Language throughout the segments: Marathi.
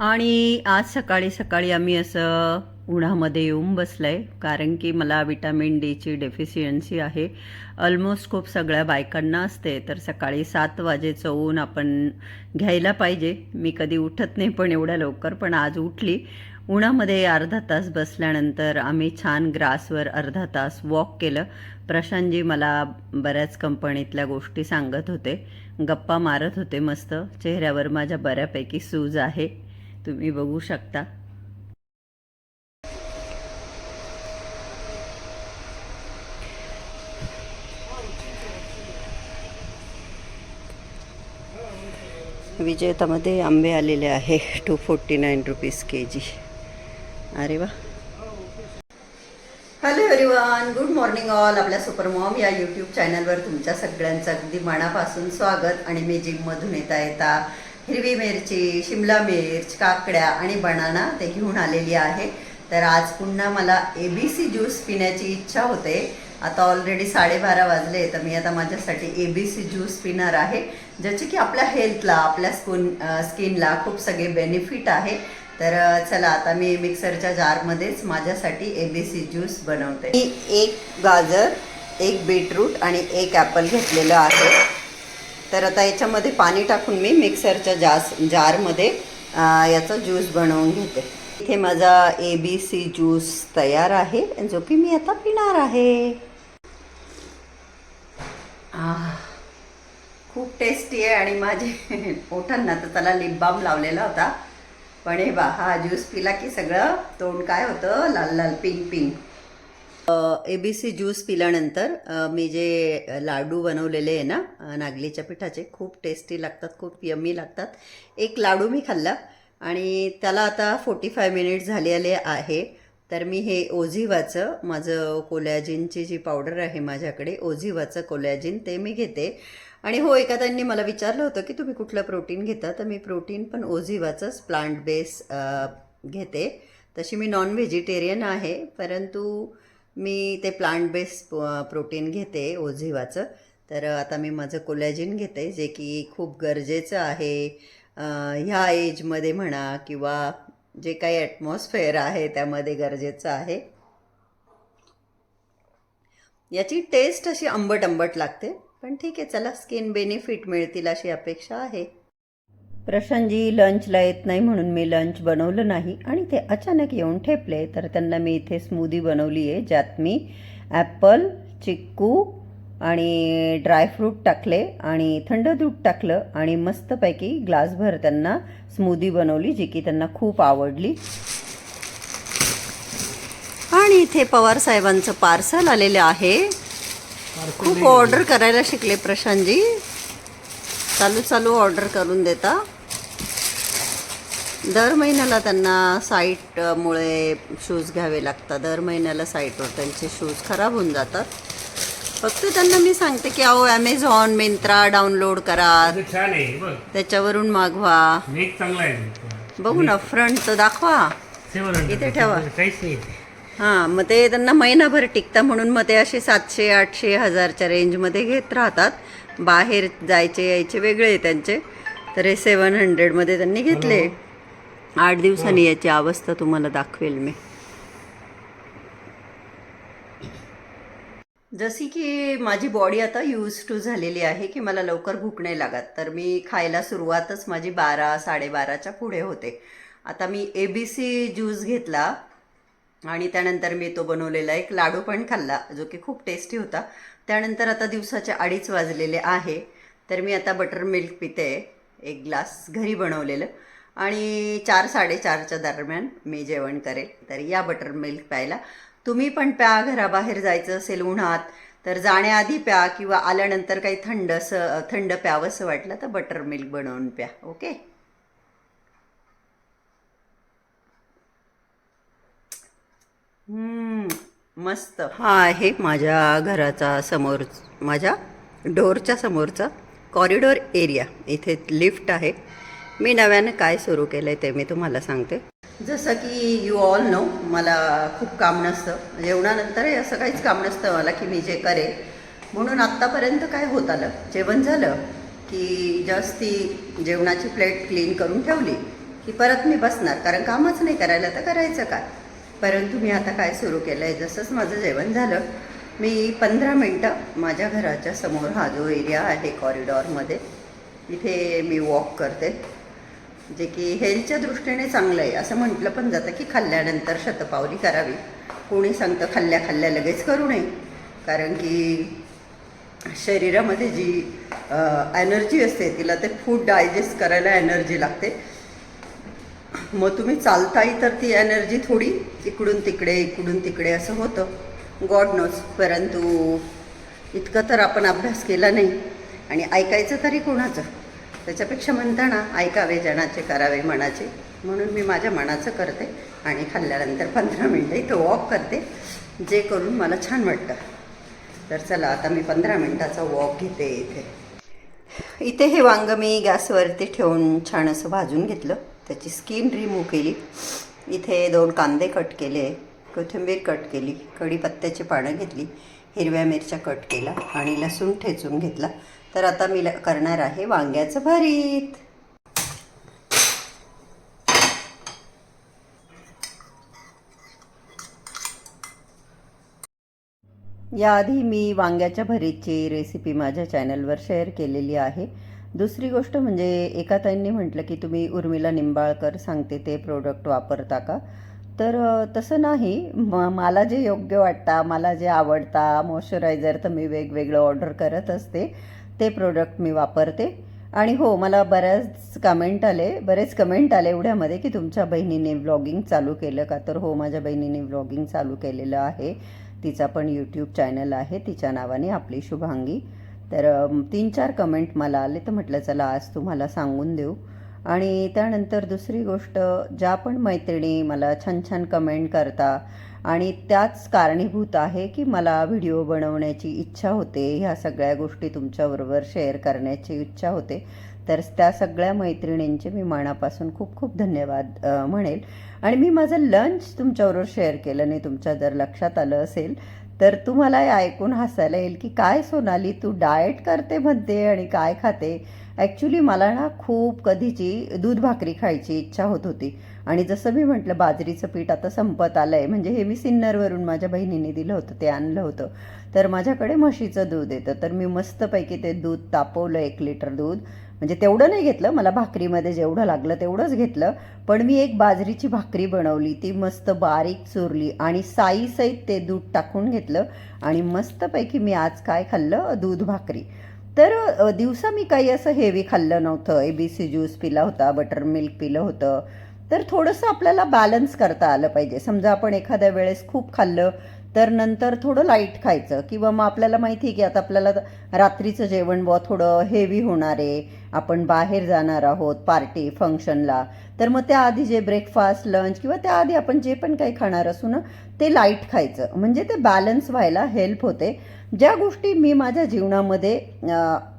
आणि आज सकाळी सकाळी आम्ही असं उन्हामध्ये येऊन बसलं आहे कारण की मला विटॅमिन डीची डेफिशियन्सी आहे. ऑलमोस्ट खूप सगळ्या बायकांना असते तर सकाळी सात वाजेचं ऊन आपण घ्यायला पाहिजे. मी कधी उठत नाही पण एवढ्या लवकर पण आज उठली. उन्हामध्ये अर्धा तास बसल्यानंतर आम्ही छान ग्रासवर अर्धा तास वॉक केलं. प्रशांतजी मला बऱ्याच कंपनीतल्या गोष्टी सांगत होते. गप्पा मारत होते मस्त. चेहऱ्यावर माझ्या बऱ्यापैकी सूज आहे. तुम्ही बघू शकता. विजेतामध्ये आंबे आलेले आहे two forty nine rupees K G अरे वा. Hello everyone good morning all आपल्या सुपर मॉम या यूट्यूब चॅनलवर तुमच्या सगळ्यांचं अगदी मनापासून स्वागत आणि मी जिममधून येता येता. हिरवी मिरची शिमला मिर्च काकड्या आणि बनाना ते घेऊन आलेली आहे. तर आज पुन्हा मला ए बी सी ज्यूस पिण्याची इच्छा होते. आता ऑलरेडी साडेबारा वाजले तर मी आता माझ्यासाठी ए बी सी ज्यूस पिणार आहे ज्याचे की आपल्या हेल्थला आपल्या स्कून स्किनला खूप सगळे बेनिफिट आहे. तर चला आता मी मिक्सरच्या जारमध्येच माझ्यासाठी ए बी सी ज्यूस बनवते. मी एक गाजर एक बीटरूट आणि एक ॲपल घेतलेलं आहे. तर आता याच्यामध्ये पाणी टाकून मी मिक्सरच्या जास जारमध्ये याचा ज्यूस बनवून घेते. इथे माझा ए बी सी ज्यूस तयार आहे जो की मी आता पिणार आहे. खूप टेस्टी आहे आणि माझे ओठांना तर त्याला लिप बाम लावलेला होता. पण हे बा हा ज्यूस पिला की सगळं तोंड काय होतं? लाल लाल pink pink A B C juice पिल्यानंतर मी जे लाडू बनवलेले आहे ना नागलीच्या पिठाचे खूप टेस्टी लागतात खूप यम्मी लागतात. एक लाडू मी खाल्ला आणि त्याला आता फोर्टी फाय मिनिट झालेले आहे. तर मी हे ओझिवाचं माझं कोलॅजिनची जी पावडर आहे माझ्याकडे ओझिवाचं कोलॅजिन ते मी घेते. आणि हो एका त्यांनी मला विचारलं होतं की तुम्ही कुठलं प्रोटीन घेता? तर मी प्रोटीन पण ओझिवाचंच प्लांट बेस घेते. तशी मी नॉन व्हेजिटेरियन आहे परंतु मी ते प्लांट बेस प्रोटीन घेते ओझिवाचं. तर आता मी माझं कोलॅजिन घेते जे की खूप गरजेचं आहे. ह्या एजमध्ये म्हणा किंवा जे काही ॲटमॉस्फेअर आहे त्यामध्ये गरजेचं आहे. याची टेस्ट अशी आंबट आंबट लागते. पण ठीक आहे चला स्किन बेनिफिट मिळतील अशी अपेक्षा आहे. प्रशांतजी लंचला येत नाही म्हणून मी लंच बनवलं नाही आणि ते अचानक येऊन ठेपले. तर त्यांना मी इथे स्मूदी बनवली आहे ज्यात मी ॲपल चिक्कू आणि ड्रायफ्रूट टाकले आणि थंड दूध टाकलं आणि मस्तपैकी ग्लासभर त्यांना स्मूदी बनवली जी की त्यांना खूप आवडली. आणि इथे पवार साहेबांचं पार्सल आलेलं आहे. खूप ऑर्डर करायला शिकले प्रशांतजी. चालू चालू ऑर्डर करून देता. दर महिन्याला त्यांना साईटमुळे शूज घ्यावे लागतात. दर महिन्याला साईटवर त्यांचे शूज खराब होऊन जातात. फक्त त्यांना मी सांगते की अहो ॲमेझॉन मिंत्रा डाउनलोड करा. ते छान आहे बघ. त्याच्यावरून मागवा. मेक चांगला आहे बघू ना फ्रंट तर दाखवा. इथे ठेवा. काहीच नाही. हां मग ते त्यांना महिनाभर टिकता म्हणून मग ते असे सातशे आठशे हजारच्या रेंजमध्ये घेत राहतात. बाहेर जायचे यायचे वेगळे त्यांचे. तर हे सेवन हंड्रेडमध्ये त्यांनी घेतले. आठ दिवसांनी याची अवस्था तुम्हाला दाखवेल मी. जशी की माझी बॉडी आता यूज टू झालेली आहे की मला लवकर भूक नाही लागत तर मी खायला सुरुवातच माझी बारा साडेबाराच्या पुढे होते. आता मी ए बी सी ज्यूस घेतला आणि त्यानंतर मी तो बनवलेला एक लाडू पण खाल्ला जो की खूप टेस्टी होता. त्यानंतर आता दिवसाचे अडीच वाजलेले आहे तर मी आता बटर मिल्क पिते एक ग्लास घरी बनवलेलं. आणि चार साडेचारच्या दरम्यान मी जेवण करेल तर या बटर मिल्क प्यायला. तुम्ही पण प्या घराबाहेर जायचं असेल उन्हात तर जाण्याआधी प्या किंवा आल्यानंतर काही थंड असं थंड प्यावंसं वाटलं तर बटर मिल्क बनवून प्या. ओके? हम्म, मस्त. हा आहे माझ्या घराचा समोर माझ्या डोरच्या समोरचा कॉरिडॉर एरिया इथे लिफ्ट आहे. मी नव्यानं काय सुरू केलं आहे ते मी तुम्हाला सांगते. जसं की यू ऑल नो मला खूप काम नसतं. म्हणजे जेवणानंतर असं काहीच काम नसतं मला की मी जे करेल म्हणून आत्तापर्यंत काय होत आलं? जेवण झालं की जस्ट ती जेवणाची प्लेट क्लीन करून ठेवली की परत मी बसणार. कारण कामच नाही करायला तर करायचं काय? परंतु मी आता काय सुरू केलं आहे जसंच माझं जेवण झालं मी पंधरा मिनटं माझ्या घराच्या समोर हा जो एरिया आहे कॉरिडॉरमध्ये इथे मी वॉक करते. जे की हेल्थच्या दृष्टीने चांगलं आहे असं म्हटलं पण जातं की खाल्ल्यानंतर शतपावली करावी. कोणी सांगतं खाल्ल्या खाल्ल्या लगेच करू नये. कारण की शरीरामध्ये जी एनर्जी असते तिला ते फूड डायजेस्ट करायला एनर्जी लागते. मग तुम्ही चालताही तर ती एनर्जी थोडी इकडून तिकडे इकडून तिकडे असं होतं. गॉड नोज परंतु इतकं तर आपण अभ्यास केला नाही. आणि ऐकायचं तरी कोणाचं? त्याच्यापेक्षा म्हणताना ऐकावे जनाचे करावे मनाचे. म्हणून मी माझ्या मनाचं करते आणि खाल्ल्यानंतर पंधरा मिनटं इथं वॉक करते जे करून मला छान वाटतं. तर चला आता मी पंधरा मिनटाचा वॉक घेते इथे. इथे हे वांग मी गॅसवरती ठेवून छान असं भाजून घेतलं. त्याची स्किन रिमूव्ह केली. इथे दोन कांदे कट केले कोथिंबीर कट केली कढीपत्त्याची पानं घेतली हिरव्या मिरच्या कट केला आणि लसूण ठेचून घेतला. तर आता मी करणार आहे वांग्याचं भरीत. याआधी मी वांग्याच्या भरीतची रेसिपी माझ्या चॅनलवर शेअर केलेली आहे. दुसरी गोष्ट म्हणजे एका ताईंनी म्हटलं की तुम्ही उर्मिला निंबाळकर सांगते ते प्रोडक्ट वापरता का? तर तसं नाही. म मला जे योग्य वाटतं मला जे आवडता मॉइश्चरायझर तर मी वेगवेगळं ऑर्डर करत असते. ते प्रोडक्ट मी वापरते. आणि हो मला बऱ्याच कमेंट आले बरेच कमेंट आले एवढ्यामध्ये की तुमच्या बहिणीने व्लॉगिंग चालू केलं का? तर हो माझ्या बहिणीने व्लॉगिंग चालू केलेलं आहे. तिचा पण यूट्यूब चॅनल आहे. तिच्या नावाने आपली शुभांगी. तर तीन चार कमेंट मला आले. तर म्हटलं चला आज तुम्हाला सांगून देऊ. आणि त्यानंतर दुसरी गोष्ट ज्या पण मैत्रिणी मला छान छान कमेंट करता आणि त्याच कारणीभूत आहे की मला व्हिडिओ बनवण्याची इच्छा होते ह्या सगळ्या गोष्टी तुमच्याबरोबर शेअर करण्याची इच्छा होते. तर त्या सगळ्या मैत्रिणींचे मी मनापासून खूप खूप धन्यवाद म्हणेल. आणि मी माझं लंच तुमच्याबरोबर शेअर केलं नाही तुमच्या जर लक्षात आलं असेल तर तुम्हाला हे ऐकून हसायला येईल की काय सोनाली तू डाएट करते म्हणते आणि काय खाते? ॲक्च्युली मला ना खूप कधीची दूध भाकरी खायची इच्छा होत होती. आणि जसं मी म्हटलं बाजरीचं पीठ आता संपत आलं आहे म्हणजे हे मी सिन्नरवरून माझ्या बहिणीने दिलं होतं ते आणलं होतं. तर माझ्याकडे म्हशीचं दूध येतं. तर मी मस्तपैकी ते दूध तापवलं एक लिटर दूध. म्हणजे तेवढं नाही घेतलं मला भाकरीमध्ये जेवढं लागलं तेवढंच घेतलं पण मी एक बाजरीची भाकरी बनवली ती मस्त बारीक चुरली आणि साईसहित ते दूध टाकून घेतलं आणि मस्तपैकी मी आज काय खाल्लं? दूध भाकरी. तर दिवसा मी काही असं हेवी खाल्लं नव्हतं ए बी सी ज्यूस पिला होता बटर मिल्क पिलं होतं. तर थोडंसं आपल्याला बॅलन्स करता आलं पाहिजे. समजा आपण एखाद्या वेळेस खूप खाल्लं तर नंतर थोडं लाइट खायचं. किंवा मग आपल्याला माहिती आहे की आता आपल्याला रात्रीचं जेवण बुवा थोडं हेवी होणार आहे. आपण बाहेर जाणार आहोत पार्टी फंक्शनला तर मग त्याआधी जे ब्रेकफास्ट लंच किंवा त्याआधी आपण जे पण काही खाणार असू ना ते लाइट खायचं. म्हणजे ते बॅलन्स व्हायला हेल्प होते. ज्या गोष्टी मी माझ्या जीवनामध्ये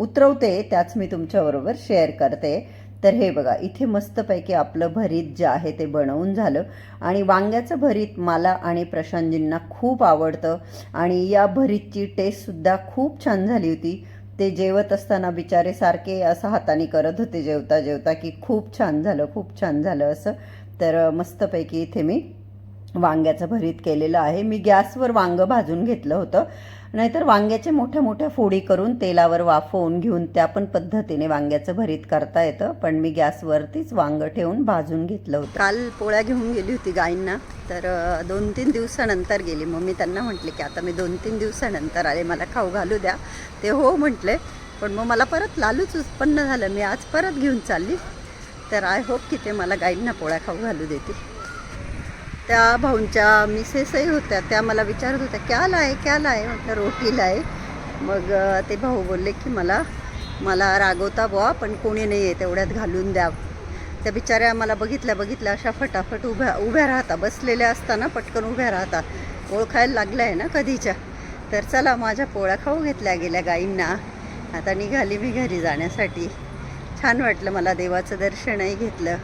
उतरवते त्याच मी तुमच्याबरोबर शेअर करते. तर हे बघा इथे मस्तपैकी आपलं भरीत जे आहे ते बनवून झालं. आणि वांग्याचं भरीत मला आणि प्रशांतजींना खूप आवडतं. आणि या भरीतची टेस्टसुद्धा खूप छान झाली होती. ते जेवत असताना बिचारे सारखे असं हाताने करत होते जेवता जेवता की खूप छान झालं खूप छान झालं असं. तर मस्तपैकी इथे मी वांग्याचं भरीत केलेलं आहे. मी गॅसवर वांगं भाजून घेतलं होतं. नाहीतर वांग्याचे मोठ्या मोठ्या फोडी करून तेलावर वाफवून घेऊन त्या पण पद्धतीने वांग्याचं भरीत करता येतं. पण मी गॅसवरतीच वांगं ठेवून भाजून घेतलं होतं. काल पोळ्या घेऊन गेली होती गाईंना तर दोन तीन दिवसानंतर गेली. मग मी त्यांना म्हटले की आता मी दोन तीन दिवसानंतर आले. मला खाऊ घालू द्या. ते हो म्हटले. पण मग मला परत लालूच उत्पन्न झालं. मी आज परत घेऊन चालली. तर आय होप की ते मला गाईंना पोळ्या खाऊ घालू देतील. त्या भाऊंच्या मिसेसही होत्या. त्या मला विचारत होत्या क्या लाय क्या लाय म्हटलं रोटीला आहे. मग ते भाऊ बोलले की मला मला रागवता बुवा पण कोणी नाही आहे तेवढ्यात घालून द्या. त्या बिचाऱ्या मला बघितल्या बघितल्या अशा फटाफट उभ्या उभ्या राहता. बसलेल्या असताना पटकन उभ्या राहता. ओळखायला लागल्या आहे ना कधीच्या. तर चला माझ्या पोळ्या खाऊ घेतल्या गेल्या गाईंना. आता निघाली मी घरी जाण्यासाठी. छान वाटलं मला देवाचं दर्शनही घेतलं.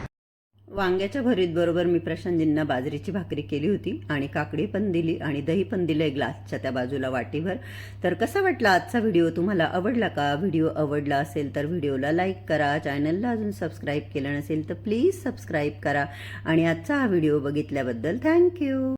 वांग्याच्या भरीत बरोबर मी प्रशांतजींना बाजरीची भाकरी केली होती आणि काकडी पण दिली आणि दही पण दिलं ग्लासच्या त्या बाजूला वाटीभर. तर कसा वाटला आजचा व्हिडिओ? तुम्हाला आवडला का? व्हिडिओ आवडला असेल तर व्हिडिओला लाईक करा चॅनलला अजून सबस्क्राईब केलं नसेल तर प्लीज सबस्क्राईब करा. आणि आजचा हा व्हिडिओ बघितल्याबद्दल थँक्यू.